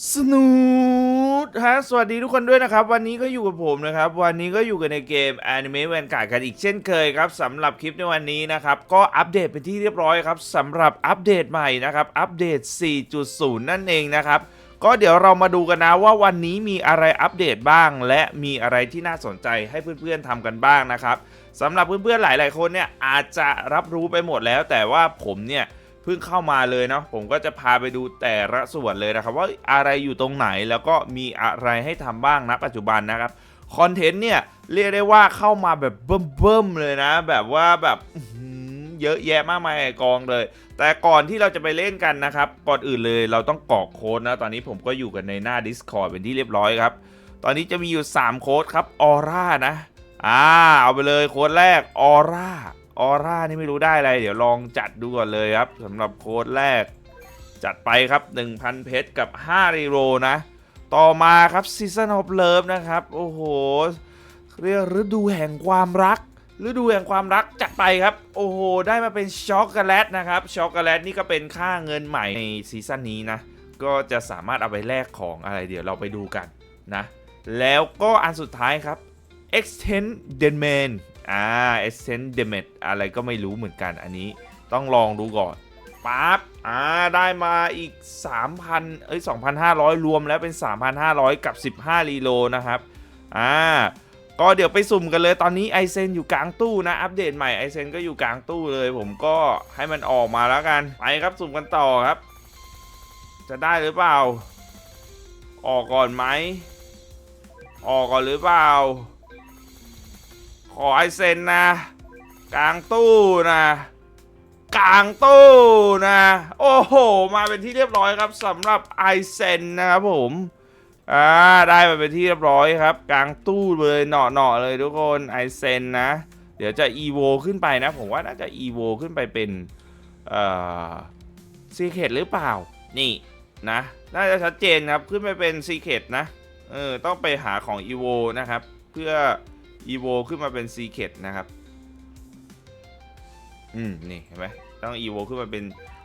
สนูดฮะสวัสดีทุกคนด้วยนะครับ วันนี้ก็อยู่กับผมนะครับ วันนี้ก็อยู่กันในเกม Anime v a n g u a r d กันอีกเช่นเคยครับสำหรับคลิปในวันนี้นะครับ ก็อัปเดตเป็นที่เรียบร้อยครับสำหรับอัปเดตใหม่นะครับ อัปเดต 4.0 นั่นเองนะครับ ก็เดี๋ยวเรามาดูกันนะว่าวันนี้มีอะไรอัปเดตบ้าง และมีอะไรที่น่าสนใจให้เพื่อนๆทำกันบ้างนะครับสำหรับเพื่อนๆหลาย ๆ คนเนี่ยอาจจะรับรู้ไปหมดแล้ว แต่ว่าผมเนี่ย เพิ่งเข้ามาเลยนะผมก็จะพาไปดูแต่ละส่วนเลยนะครับว่าอะไรอยู่ตรงไหนแล้วก็มีอะไรให้ทำบ้างนะปัจจุบันนะครับคอนเทนต์เนี่ยเรียกได้ว่าเข้ามาแบบเบิ่มๆเลยนะ แบบว่าแบบเยอะแยะมากมายกองเลย แต่ก่อนที่เราจะไปเล่นกันนะครับ ก่อนอื่นเลยเราต้องกรอกโค้ดนะ ตอนนี้ผมก็อยู่กันในหน้า Discord เป็นที่เรียบร้อยครับ ตอนนี้จะมีอยู่ 3 โค้ดครับออร่านะ อ่า เอาไปเลยโค้ดแรกออร่า ออร่านี่ไม่รู้ได้อะไร เดี๋ยวลองจัดดูก่อนเลยครับสำหรับโค้ดแรก จัดไปครับ 1,000 เพชรกับ 5 รีโรนะ ต่อมาครับ Season of Love นะครับ โอ้โหเรียกฤดูแห่งความรักฤดูแห่งความรักจัดไปครับ โอ้โห ได้มาเป็นช็อกโกแลตนะครับช็อกโกแลตนี่ก็เป็นค่าเงินใหม่ในซีซั่นนี้นะ ก็จะสามารถเอาไปแลกของอะไรเดี๋ยวเราไปดูกันนะ แล้วก็อันสุดท้ายครับ extend d e m a n อ่า extend d e m a n อะไรก็ไม่รู้เหมือนกันอันนี้ต้องลองดูก่อนปั๊บอ่าได้มาอีก 3,000 เอ้ย 2,500 รวมแล้วเป็น 3,500 กับ 15 รีโลนะครับ อ่า ก็เดี๋ยวไปสุ่มกันเลยตอนนี้ไอเซนอยู่กลางตู้นะ อัปเดตใหม่ไอเซนก็อยู่กลางตู้เลย ผมก็ให้มันออกมาแล้วกัน ไปครับสุ่มกันต่อครับ จะได้หรือเปล่า ออกก่อนไหม ออกก่อนหรือเปล่า ขอไอเซนนะ กลางตู้นะ กลางตู้นะ โอ้โห มาเป็นที่เรียบร้อยครับสำหรับไอเซนนะครับผมอ่าได้มาเป็นที่เรียบร้อยครับ กลางตู้เลยเหนาะเนาะๆเลยทุกคนไอเซนนะ เดี๋ยวจะอีโวขึ้นไปนะ ผมว่าน่าจะอีโวขึ้นไปเป็นเอ่อซีเคดหรือเปล่า นี่นะ น่าจะชัดเจนครับ ขึ้นไปเป็นซีเคดนะ เออ ต้องไปหาของอีโวนะครับ เพื่อ อีโวขึ้นมาเป็นซีเคดนะครับ อืม นี่ เห็นไหมต้องอีโวขึ้นมาเป็น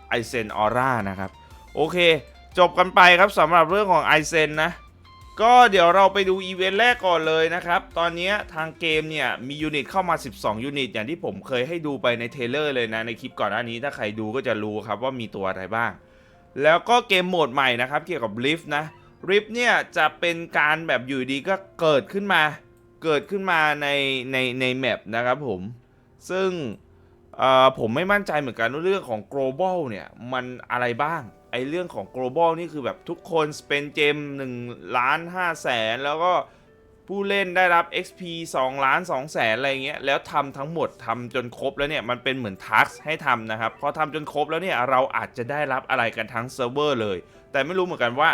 ไอเซนออร่านะครับ โอเค จบกันไปครับสำหรับเรื่องของไอเซนนะ ก็เดี๋ยวเราไปดูอีเวนต์แรกก่อนเลยนะครับ ตอนนี้ทางเกมเนี่ย มียูนิตเข้ามา 12 ยูนิต อย่างที่ผมเคยให้ดูไปในเทเลอร์เลยนะ ในคลิปก่อนหน้านี้ถ้าใครดูก็จะรู้ครับว่ามีตัวอะไรบ้าง แล้วก็เกมโหมดใหม่นะครับ เกี่ยวกับ Rift นะ Rift เนี่ยจะเป็นการแบบอยู่ดีก็เกิดขึ้นมา เกิดขึ้นมาในในในแมปนะครับผม ซึ่งผมไม่มั่นใจเหมือนกันว่าเรื่องของ global เนี่ยมันอะไรบ้าง ไอเรื่องของ global นี่คือแบบทุกคน spend เจม1ล้าน5แสนแล้วก็ผู้เล่นได้รับ XP 2 ล้าน2แสนอะไรเงี้ย แล้วทำทั้งหมดทำจนครบแล้วเนี่ย มันเป็นเหมือนทักให้ทำนะครับ พอทำจนครบแล้วเนี่ย เราอาจจะได้รับอะไรกันทั้งเซิร์ฟเวอร์เลย แต่ไม่รู้เหมือนกันว่า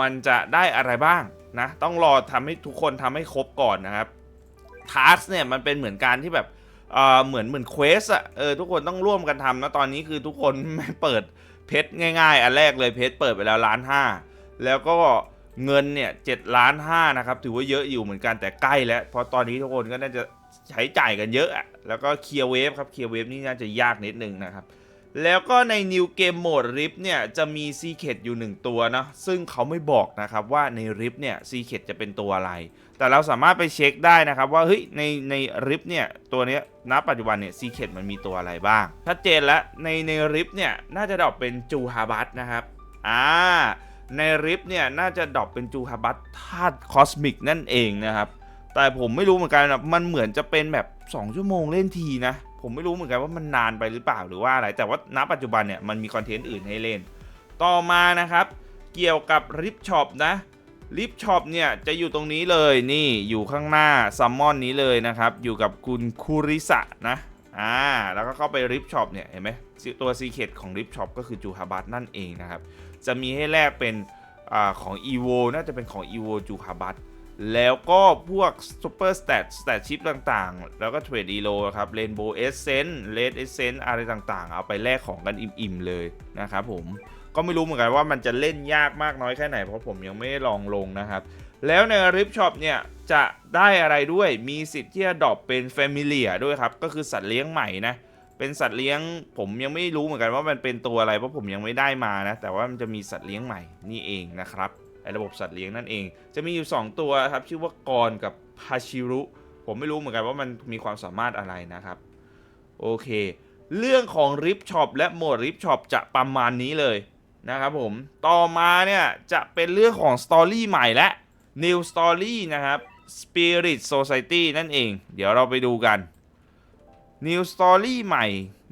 มันจะได้อะไรบ้างนะ ต้องรอทำให้ทุกคนทำให้ครบก่อนนะครับทักเนี่ยมันเป็นเหมือนการที่แบบเออเหมือนเหมือนเควสอะเออทุกคนต้องร่วมกันทำนะตอนนี้คือทุกคนไม่เปิดเพชรง่ายๆ อันแรกเลยเพชรเปิดไปแล้วล้านห้าแล้วก็เงินเนี่ยเจ็ดล้านห้านะครับถือว่าเยอะอยู่เหมือนกันแต่ใกล้แล้ว เพราะตอนนี้ทุกคนก็น่าจะใช้จ่ายกันเยอะอะแล้วก็เคลียร์เวฟครับเคลียร์เวฟนี่น่าจะยากนิดนึงนะครับ แล้วก็ใน New Game Mode r i p เนี่ยจะมีซีเคดอยู่หนึ่งตัวนะซึ่งเขาไม่บอกนะครับว่าใน Rift เนี่ยซีเคดจะเป็นตัวอะไร แต่เราสามารถไปเช็คได้นะครับว่าเฮ้ยในในริฟเนี่ยตัวนี้ณปัจจุบันเนี่ยซีเคดมันมีตัวอะไรบ้าง ชัดเจนแล้วในในริฟเนี่ยน่าจะดรอปเป็นจูฮาบัตนะครับอ่าในริฟเนี่ยน่าจะดรอปเป็นจูฮาบัตธาตุคอสมิกนั่นเองนะครับ แต่ผมไม่รู้เหมือนกันนะมันเหมือนจะเป็นแบบ 2 ชั่วโมงเล่นทีนะ ผมไม่รู้เหมือนกันว่ามันนานไปหรือเปล่าหรือว่าอะไร แต่ว่าณปัจจุบันเนี่ยมันมีคอนเทนต์อื่นให้เล่น ต่อมานะครับ เกี่ยวกับริฟช็อปนะลิฟช็อปเนี่ยจะอยู่ตรงนี้เลยนี่อยู่ข้างหน้าซัมมอนนี้เลยนะครับ อยู่กับคุณคูริสะนะอ่าแล้วก็เข้าไปริฟช็อปเนี่ยเห็นไหมตัวซีเคดของริฟช็อปก็คือจูฮาบัตนั่นเองนะครับ จะมีให้แลกเป็นอาของ e v o น่าจะเป็นของ e v o จูฮาบัต แล้วก็พวก Super Stat Stat Chip ต่างๆ แล้วก็ Trade e l o ครับ Rainbow Essence Red Essence อะไรต่างๆ เอาไปแลกของกันอิ่มๆเลยนะครับผมก็ไม่รู้เหมือนกันว่ามันจะเล่นยากมากน้อยแค่ไหน เพราะผมยังไม่ได้ลองลงนะครับ แล้วในริฟช็อปเนี่ย จะได้อะไรด้วยมีสิทธิ์ที่จะดรอปเป็น f a m i l i a ด้วยครับ ก็คือสัตว์เลี้ยงใหม่นะ เป็นสัตว์เลี้ยงผมยังไม่รู้เหมือนกันว่ามันเป็นตัวอะไรเพราะผมยังไม่ได้มานะ แต่ว่ามันจะมีสัตว์เลี้ยงใหม่นี่เองนะครับ ระบบสัตว์เลี้ยงนั่นเอง จะมีอยู่ 2 ตัวครับชื่อว่ากรกับพาชิรุ ผมไม่รู้เหมือนกันว่ามันมีความสามารถอะไรนะครับ โอเค เรื่องของริปช็อปและโหมดริปช็อปจะประมาณนี้เลยนะครับผม ต่อมาเนี่ยจะเป็นเรื่องของสตอรี่ใหม่และ New Story นะครับ Spirit Society นั่นเอง เดี๋ยวเราไปดูกัน New Story ใหม่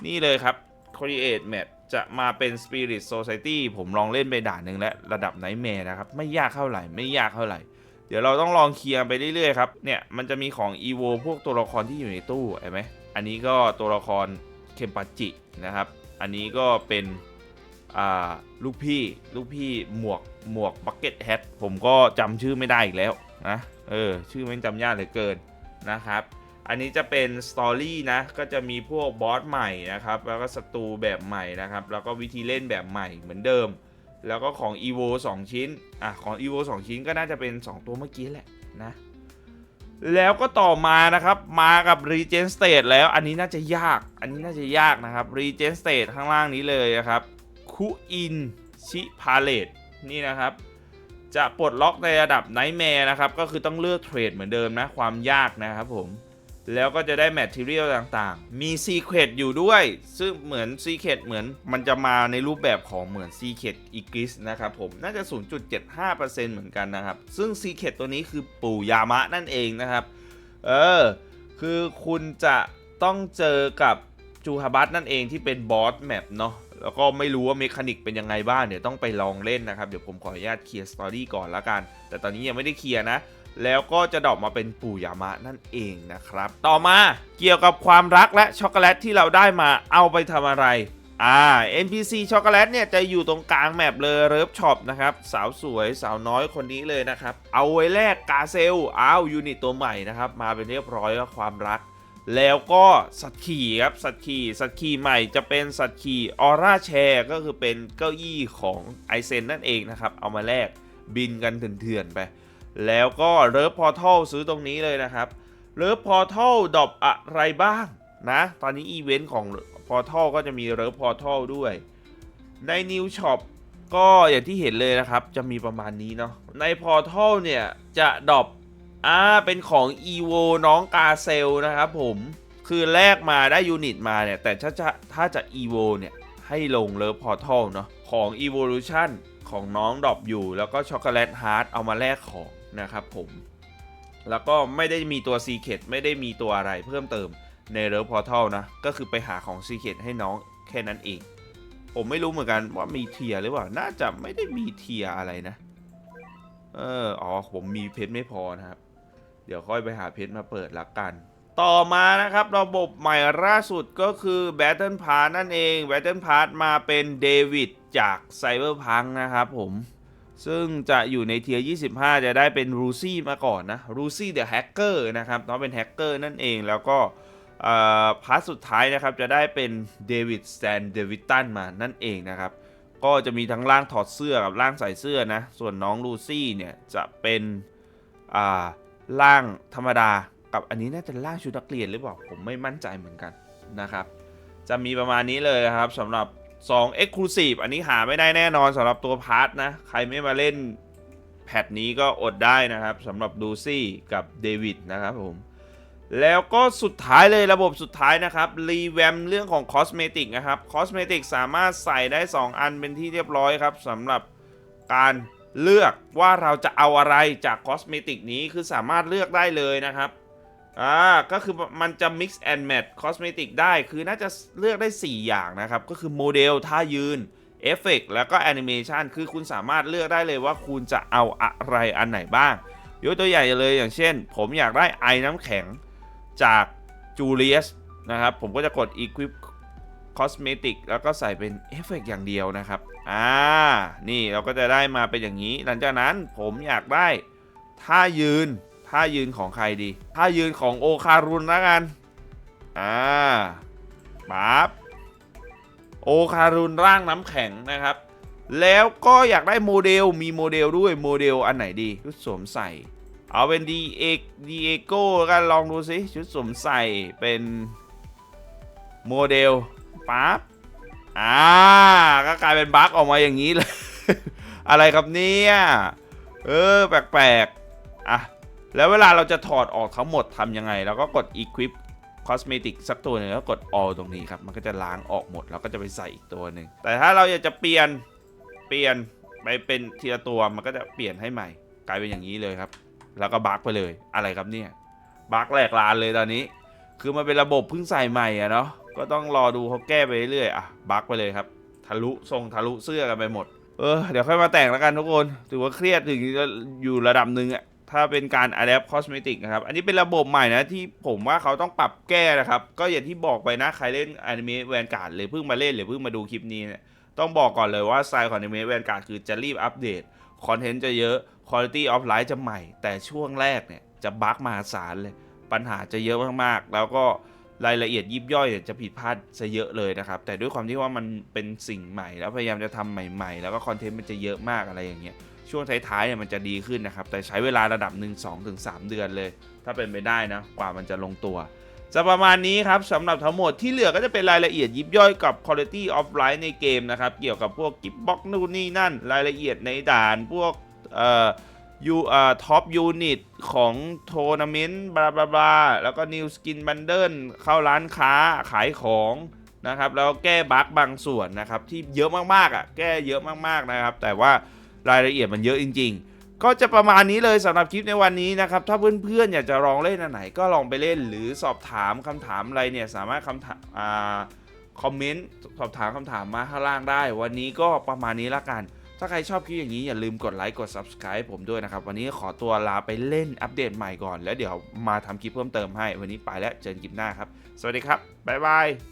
นี่เลยครับ Create Map จะมาเป็น Spirit Society ผมลองเล่นไปด่านหนึ่งแล้วระดับ Nightmare นะครับ ไม่ยากเท่าไหร่ ไม่ยากเท่าไหร่ เดี๋ยวเราต้องลองเคลียร์ไปเรื่อยๆครับ เนี่ย มันจะมีของ EVO พวกตัวละครที่อยู่ในตู้เห็นไหมอันนี้ก็ตัวละครเคมปัจินะครับ อันนี้ก็เป็นอ่าลูกพี่ลูกพี่หมวกหมวกบักเก็ตแฮทผมก็จำชื่อไม่ได้อีกแล้วนะ เออ ชื่อมันจำยากเหลือเกินนะครับ อันนี้จะเป็นสตอรี่นะ ก็จะมีพวกบอสใหม่นะครับ แล้วก็ศัตรูแบบใหม่นะครับ แล้วก็วิธีเล่นแบบใหม่เหมือนเดิม แล้วก็ของ EVO 2 ชิ้น อะ ของ EVO 2 ชิ้นก็น่าจะเป็น 2 ตัวเมื่อกี้แหละนะ แล้วก็ต่อมานะครับ มากับ Regen State แล้ว อันนี้น่าจะยาก อันนี้น่าจะยากนะครับ Regen State ข้างล่างนี้เลยนะครับคุอินชิพาเลตนี่นะครับจะปลดล็อกในระดับ Nightmare นะครับ ก็คือต้องเลือกเทรดเหมือนเดิมนะ ความยากนะครับผม แล้วก็จะได้แมทเทียลต่างๆ มีซีเค e t อยู่ด้วย ซึ่งเหมือนซีเค e t เหมือนมันจะมาในรูปแบบของเหมือนซีเค e t อีก i สนะครับผม น่าจะ 0.75%เหมือนกันนะครับ ซึ่งซีเค e t ตัวนี้คือปู่ยามะนั่นเองนะครับ เออ คือคุณจะต้องเจอกับจูฮาบัตนั่นเองที่เป็นบอสแมปเนาะ แล้วก็ไม่รู้ว่าเมคานิกเป็นยังไงบ้าง เดี๋ยวต้องไปลองเล่นนะครับ เดี๋ยวผมขออนุญาตเคลียร์สตอรี่ก่อนละกัน แต่ตอนนี้ยังไม่ได้เคลียร์นะ แล้วก็จะดอกมาเป็นปู่ยามะนั่นเองนะครับ ต่อมาเกี่ยวกับความรักและช็อกโกแลตที่เราได้มาเอาไปทำอะไรอ่า NPC ช็อกโกแลตเนี่ยจะอยู่ตรงกลางแมปเลยเริฟช็อปนะครับ สาวสวยสาวน้อยคนนี้เลยนะครับ เอาไว้แลกกาเซลอ้าวยูนิตตัวใหม่นะครับ มาเป็นเรียบร้อยแล้วความรัก แล้วก็สัตว์ขี่ครับสัตว์ขี่สัตว์ขี่ใหม่จะเป็นสัตว์ขี่ออร่าแชร์ก็คือเป็นเก้าอี้ของไอเซนนั่นเองนะครับ เอามาแลกบินกันเถื่อนๆไป แล้วก็เลิฟพอร์ทัลซื้อตรงนี้เลยนะครับเลิฟพอร์ทัลดอปอะไรบ้างนะ ตอนนี้อีเวนต์ของพอร์ทัลก็จะมีเลิฟพอร์ทัลด้วยใน New Shop ก็อย่างที่เห็นเลยนะครับ จะมีประมาณนี้เนาะในพอร์ทัลเนี่ย จะดอปอ่าเป็นของ EVO น้องกาเซลนะครับผมคือแลกมาได้ยูนิตมาเนี่ย แต่ถ้าจะถ้าจะ EVO เนี่ยให้ลงเลิฟพอร์ทัลเนาะของ Evolution ของน้องดอปอยู่ แล้วก็ช็อกโกแลตฮาร์ดเอามาแลกของ นะครับผม แล้วก็ไม่ได้มีตัว Secret ไม่ได้มีตัวอะไรเพิ่มเติมในเลิฟพอร์ทัลนะ ก็คือไปหาของ Secret ให้น้องแค่นั้นเอง ผมไม่รู้เหมือนกันว่ามีเทียหรือเปล่า น่าจะไม่ได้มีเทียอะไรนะ เออ อ๋อ ผมมีเพชรไม่พอนะครับ เดี๋ยวค่อยไปหาเพชรมาเปิดละกันต่อมานะครับระบบใหม่ล่าสุดก็คือ Battle Pass นั่นเอง Battle Pass มาเป็นเดวิดจาก Cyberpunk นะครับผม ซึ่งจะอยู่ในเทียร์ 25 จะได้เป็นรูซี่มาก่อนนะรูซี่เดอะแฮกเกอร์นะครับน้องเป็นแฮกเกอร์นั่นเองแล้วก็พาร์ทสุดท้ายนะครับจะได้เป็นเดวิดสแตนเดวิดตันมานั่นเองนะครับ ก็จะมีทั้งร่างถอดเสื้อกับร่างใส่เสื้อนะ ส่วนน้องลูซี่เนี่ยจะเป็นอ่าร่างธรรมดากับอันนี้น่าจะร่างชุดนักเรียนหรือเปล่าผมไม่มั่นใจเหมือนกันนะครับ จะมีประมาณนี้เลยครับสำหรับ 2 Exclusive อันนี้หาไม่ได้แน่นอนสำหรับตัวพาร์ทนะ ใครไม่มาเล่นแพทนี้ก็อดได้นะครับสำหรับดูซี่กับเดวิดนะครับผม แล้วก็สุดท้ายเลยระบบสุดท้ายนะครับ รีแวมเรื่องของคอสเมติกนะครับคอสเมติกสามารถใส่ได้ 2 อันเป็นที่เรียบร้อยครับสำหรับการเลือกว่าเราจะเอาอะไรจากคอสเมติกนี้คือสามารถเลือกได้เลยนะครับ อ่าก็คือมันจะ mix and match cosmetic ได้คือน่าจะเลือกได้ 4 อย่างนะครับ ก็คือโมเดลท่ายืนเอฟเฟกแล้วก็แอนิเมชันคือคุณสามารถเลือกได้เลยว่าคุณจะเอาอะไรอันไหนบ้าง ยกตัวอย่างเลยอย่างเช่น ผมอยากได้ไอน้ำแข็งจากจูเลียสนะครับ ผมก็จะกด equip cosmetic แล้วก็ใส่เป็นเอฟเฟกอย่างเดียวนะครับ อ่า นี่เราก็จะได้มาเป็นอย่างนี้ หลังจากนั้นผมอยากได้ท่ายืน ท่ายืนของใครดีท่ายืนของโอคารุนล้วกัน อ่าปั๊บโอคารุนร่างน้ำแข็งนะครับ แล้วก็อยากได้โมเดลมีโมเดลด้วยโมเดลอันไหนดีชุดสวมใส่ เอาเป็นดีเอกดีเอโก้กันลองดูสิชุดสวมใส่เป็นโมเดลปั๊บอ่าก็กลายเป็นบั๊กออกมาอย่างนี้เลย อะไรครับเนี่ย เออ แปลกๆ อะ แล้วเวลาเราจะถอดออกทั้งหมดทำยังไง เราก็กด equip cosmetic สักตัวหนึ่งแล้วกด all ตรงนี้ครับ มันก็จะล้างออกหมด แล้วก็จะไปใส่อีกตัวหนึ่ง แต่ถ้าเราอยากจะเปลี่ยน เปลี่ยนไปเป็นทีละตัว มันก็จะเปลี่ยนให้ใหม่ กลายเป็นอย่างนี้เลยครับ แล้วก็บั๊กไปเลย อะไรครับเนี่ย บั๊กแหลกลานเลยตอนนี้ คือมันเป็นระบบเพิ่งใส่ใหม่อะเนาะ ก็ต้องรอดูเขาแก้ไปเรื่อยๆ อะ บั๊กไปเลยครับ ทะลุทรงทะลุเสื้อกันไปหมด เออ เดี๋ยวค่อยมาแต่งแล้วกันทุกคน ถือว่าเครียดถึงจะอยู่ระดับหนึ่งอะ ถ้าเป็นการ adapt cosmetic นะครับ อันนี้เป็นระบบใหม่นะที่ผมว่าเขาต้องปรับแก้นะครับ ก็อย่างที่บอกไปนะ ใครเล่น anime Vanguard หรือเพิ่งมาเล่นหรือเพิ่งมาดูคลิปนี้เนี่ยต้องบอกก่อนเลยว่าสไตล์ของ anime Vanguard คือจะรีบอัปเดต คอนเทนต์จะเยอะ quality of life จะใหม่ แต่ช่วงแรกเนี่ยจะบั๊กมหาศาลเลย ปัญหาจะเยอะมากๆ แล้วก็รายละเอียดยิบย่อยจะผิดพลาดซะเยอะเลยนะครับ แต่ด้วยความที่ว่ามันเป็นสิ่งใหม่ แล้วพยายามจะทำใหม่ ๆ แล้วก็คอนเทนต์มันจะเยอะมากอะไรอย่างเงี้ย ช่วงท้ายๆเนี่ยมันจะดีขึ้นนะครับ แต่ใช้เวลาระดับหนึ่ง2-3ถึง3เดือนเลย ถ้าเป็นไปได้นะ กว่ามันจะลงตัว จะประมาณนี้ครับสำหรับทั้งหมดที่เหลือก็จะเป็นรายละเอียดยิบย่อยกับ quality of life ในเกมนะครับ เกี่ยวกับพวกกิฟบ็อกนู่นนี่นั่น รายละเอียดในด่านพวกเอ่อยูเอ่อท็อปยูนิตของโทรนาเมนต์บลาบลาบลาแล้วก็นิวสกินบันเดิลเข้าร้านค้าขายของนะครับ แล้วแก้บั๊กบางส่วนนะครับ ที่เยอะมากๆอะแก้เยอะมากๆนะครับ แต่ว่า รายละเอียดมันเยอะจริง ๆ ก็จะประมาณนี้เลยสำหรับคลิปในวันนี้นะครับ ถ้าเพื่อนๆอยากจะลองเล่นอันไหนก็ลองไปเล่น หรือสอบถามคำถามอะไรเนี่ยสามารถคำถามอ่าคอมเมนต์สอบถามคำถามมาข้างล่างได้ วันนี้ก็ประมาณนี้ละกัน ถ้าใครชอบคลิปอย่างนี้อย่าลืมกดไลค์กด Subscribe ผมด้วยนะครับ วันนี้ขอตัวลาไปเล่นอัปเดตใหม่ก่อน แล้วเดี๋ยวมาทำคลิปเพิ่มเติมให้ วันนี้ไปแล้วเจอกันคลิปหน้าครับ สวัสดีครับบ๊ายบาย